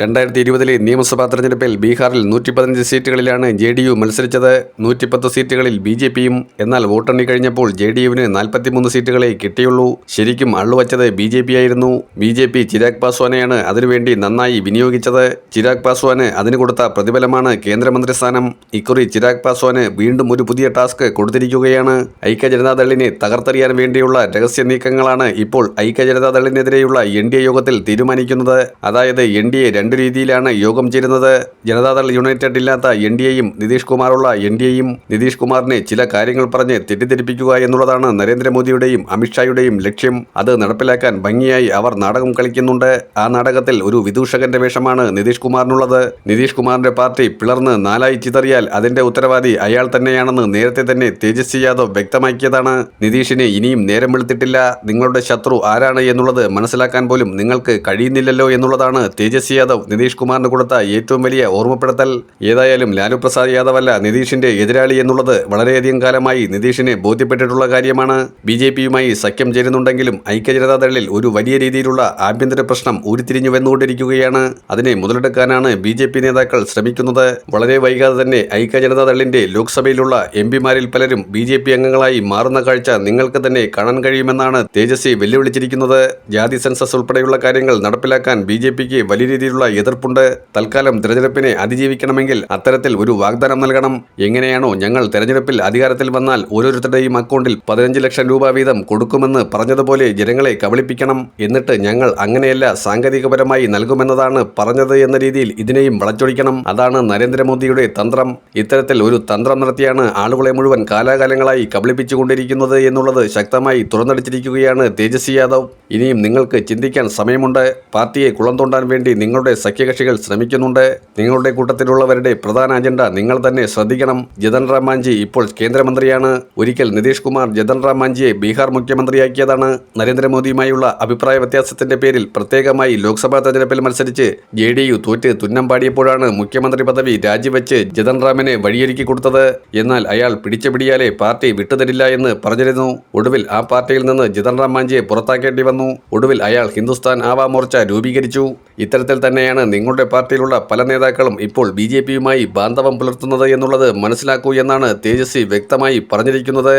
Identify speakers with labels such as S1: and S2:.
S1: രണ്ടായിരത്തി ഇരുപതിലെ നിയമസഭാ തെരഞ്ഞെടുപ്പിൽ ബീഹാറിൽ നൂറ്റി പതിനഞ്ച് സീറ്റുകളിലാണ് ജെ ഡി യു മത്സരിച്ചത്. നൂറ്റിപ്പത്ത് സീറ്റുകളിൽ ബി ജെ പിയും എന്നാൽ വോട്ടെണ്ണി കഴിഞ്ഞപ്പോൾ ജെ ഡി യുവിന് നാൽപ്പത്തിമൂന്ന് സീറ്റുകളെ കിട്ടിയുള്ളൂ. ശരിക്കും അള്ളുവച്ചത് ബി ജെ പി ആയിരുന്നു. ബി ജെ പി ചിരാഗ് പാസ്വാനെയാണ് അതിനുവേണ്ടി നന്നായി വിനിയോഗിച്ചത്. ചിരാഗ് പാസ്വാന് അതിന് കൊടുത്ത പ്രതിഫലമാണ് കേന്ദ്രമന്ത്രി സ്ഥാനം ഇക്കുറി ചിരാഗ് പാസ്വാന് വീണ്ടും ഒരു പുതിയ ടാസ്ക് കൊടുത്തിരിക്കുകയാണ്. ഐക്യ ജനതാദളിനെ തകർത്തെറിയാൻ വേണ്ടിയുള്ള രഹസ്യ നീക്കങ്ങളാണ് ഇപ്പോൾ ഐക്യ ജനതാദളിനെതിരെയുള്ള എൻ ഡി എ യോഗത്തിൽ തീരുമാനിക്കുന്നത്. അതായത് എൻ ഡി എ രണ്ട് രീതിയിലാണ് യോഗം ചേരുന്നത്. ജനതാദൾ യുണൈറ്റഡ് ഇല്ലാത്ത എൻ ഡി എയും നിതീഷ് കുമാറുള്ള എൻ ഡി എയും നിതീഷ് കുമാറിനെ ചില കാര്യങ്ങൾ പറഞ്ഞ് തെറ്റിദ്ധരിപ്പിക്കുക എന്നുള്ളതാണ് നരേന്ദ്രമോദിയുടെയും അമിത്ഷായുടെയും ലക്ഷ്യം. അത് നടപ്പിലാക്കാൻ ഭംഗിയായി അവർ നാടകം കളിക്കുന്നുണ്ട്. ആ നാടകത്തിൽ ഒരു വിദൂഷകന്റെ വേഷമാണ് നിതീഷ് കുമാറിനുള്ളത്. നിതീഷ് കുമാറിന്റെ പാർട്ടി പിളർന്ന് നാലായി ചിതറിയാൽ അതിന്റെ ഉത്തരവാദി അയാൾ തന്നെയാണെന്ന് നേരത്തെ തന്നെ തേജസ്വി യാദവ് വ്യക്തമാക്കിയതാണ്. നിതീഷിനെ ഇനിയും നേരം വെളുത്തിട്ടില്ല. നിങ്ങളുടെ ശത്രു ആരാണ് എന്നുള്ളത് മനസ്സിലാക്കാൻ പോലും നിങ്ങൾക്ക് കഴിയുന്നില്ലല്ലോ എന്നുള്ളതാണ് തേജസ്വി യാദവ് നിതീഷ് കുമാറിന് കൊടുത്ത ഏറ്റവും വലിയ ഓർമ്മപ്പെടുത്തൽ ഏതായാലും ലാലു പ്രസാദ് യാദവ് അല്ല നിതീഷിന്റെ എതിരാളി എന്നുള്ളത് വളരെയധികം കാലമായി നിതീഷിനെ ബോധ്യപ്പെട്ടിട്ടുള്ള കാര്യമാണ്. ബി ജെ പിയുമായി സഖ്യം ചേരുന്നുണ്ടെങ്കിലും ഐക്യ ജനതാദളിൽ ഒരു വലിയ രീതിയിലുള്ള ആഭ്യന്തര പ്രശ്നം ഉരുത്തിരിഞ്ഞു വന്നുകൊണ്ടിരിക്കുകയാണ് അതിനെ മുതലെടുക്കാനാണ് ബി ജെ പി നേതാക്കൾ ശ്രമിക്കുന്നത്. വളരെ വൈകാതെ തന്നെ ഐക്യ ജനതാദളിന്റെ ലോക്സഭയിലുള്ള എം പിമാരിൽ പലരും ബി ജെ പി അംഗങ്ങളായി മാറുന്ന കാഴ്ച നിങ്ങൾക്ക് തന്നെ കാണാൻ കഴിയുമെന്നാണ് തേജസ്വി വെല്ലുവിളിച്ചിരിക്കുന്നത്. ജാതി സെൻസസ് ഉൾപ്പെടെയുള്ള കാര്യങ്ങൾ നടപ്പിലാക്കാൻ ബി ജെ പിക്ക് വലിയ രീതിയിലുള്ള എതിർപ്പുണ്ട്. തൽക്കാലം തെരഞ്ഞെടുപ്പിനെ അതിജീവിക്കണമെങ്കിൽ അത്തരത്തിൽ ഒരു വാഗ്ദാനം നൽകണം. എങ്ങനെയാണോ ഞങ്ങൾ തെരഞ്ഞെടുപ്പിൽ അധികാരത്തിൽ വന്നാൽ ഓരോരുത്തരുടെയും അക്കൗണ്ടിൽ പതിനഞ്ച് ലക്ഷം രൂപ വീതം കൊടുക്കുമെന്ന് പറഞ്ഞതുപോലെ ജനങ്ങളെ കബളിപ്പിക്കണം. എന്നിട്ട് ഞങ്ങൾ അങ്ങനെയല്ല സാങ്കേതികപരമായി നൽകുമെന്നതാണ് പറഞ്ഞത് എന്ന രീതിയിൽ ഇതിനെയും വളച്ചൊടിക്കണം. അതാണ് നരേന്ദ്രമോദിയുടെ തന്ത്രം. ഇത്തരത്തിൽ ഒരു തന്ത്രം നടത്തിയാണ് ആളുകളെ മുഴുവൻ കാലാകാലങ്ങളായി കബളിപ്പിച്ചുകൊണ്ടിരിക്കുന്നത് എന്നുള്ളത് ശക്തമായി തുറന്നടിച്ചിരിക്കുകയാണ് തേജസ്വി യാദവ്. ഇനിയും നിങ്ങൾക്ക് ചിന്തിക്കാൻ സമയമുണ്ട്. പാർട്ടിയെ കുളം തോണ്ടാൻ വേണ്ടി നിങ്ങളുടെ സഖ്യകക്ഷികൾ ശ്രമിക്കുന്നുണ്ട്. നിങ്ങളുടെ കൂട്ടത്തിലുള്ളവരുടെ പ്രധാന അജണ്ട നിങ്ങൾ തന്നെ ശ്രദ്ധിക്കണം. ജതൻ റാം മാഞ്ചി ഇപ്പോൾ കേന്ദ്രമന്ത്രിയാണ്. ഒരിക്കൽ നിതീഷ് കുമാർ ജതൻ റാം മാഞ്ചിയെ ബീഹാർ മുഖ്യമന്ത്രിയാക്കിയതാണ്. നരേന്ദ്രമോദിയുമായുള്ള അഭിപ്രായ വ്യത്യാസത്തിന്റെ പേരിൽ പ്രത്യേകമായി ലോക്സഭാ തെരഞ്ഞെടുപ്പിൽ മത്സരിച്ച് ജെ ഡി യു തോറ്റ് തുന്നം പാടിയപ്പോഴാണ് മുഖ്യമന്ത്രി പദവി രാജിവെച്ച് ജതൻ റാമിനെ വഴിയൊരുക്കി കൊടുത്തത്. എന്നാൽ അയാൾ പിടിച്ചുപിടിയാലെ പാർട്ടി വിട്ടുതരില്ല എന്ന് പറഞ്ഞിരുന്നു. ഒടുവിൽ ആ പാർട്ടിയിൽ നിന്ന് ജിതൻ റാം മാഞ്ചിയെ പുറത്താക്കേണ്ടി വന്നു. ഒടുവിൽ അയാൾ ഹിന്ദുസ്ഥാൻ ആവാ മോർച്ച രൂപീകരിച്ചു. ഇത്തരത്തിൽ തന്നെയാണ് നിങ്ങളുടെ പാർട്ടിയിലുള്ള പല നേതാക്കളും ഇപ്പോൾ ബി ജെ പിയുമായി ബാന്ധവം പുലർത്തുന്നത് എന്നുള്ളത് മനസ്സിലാക്കൂ എന്നാണ് തേജസ്വി വ്യക്തമായി പറഞ്ഞിരിക്കുന്നത്.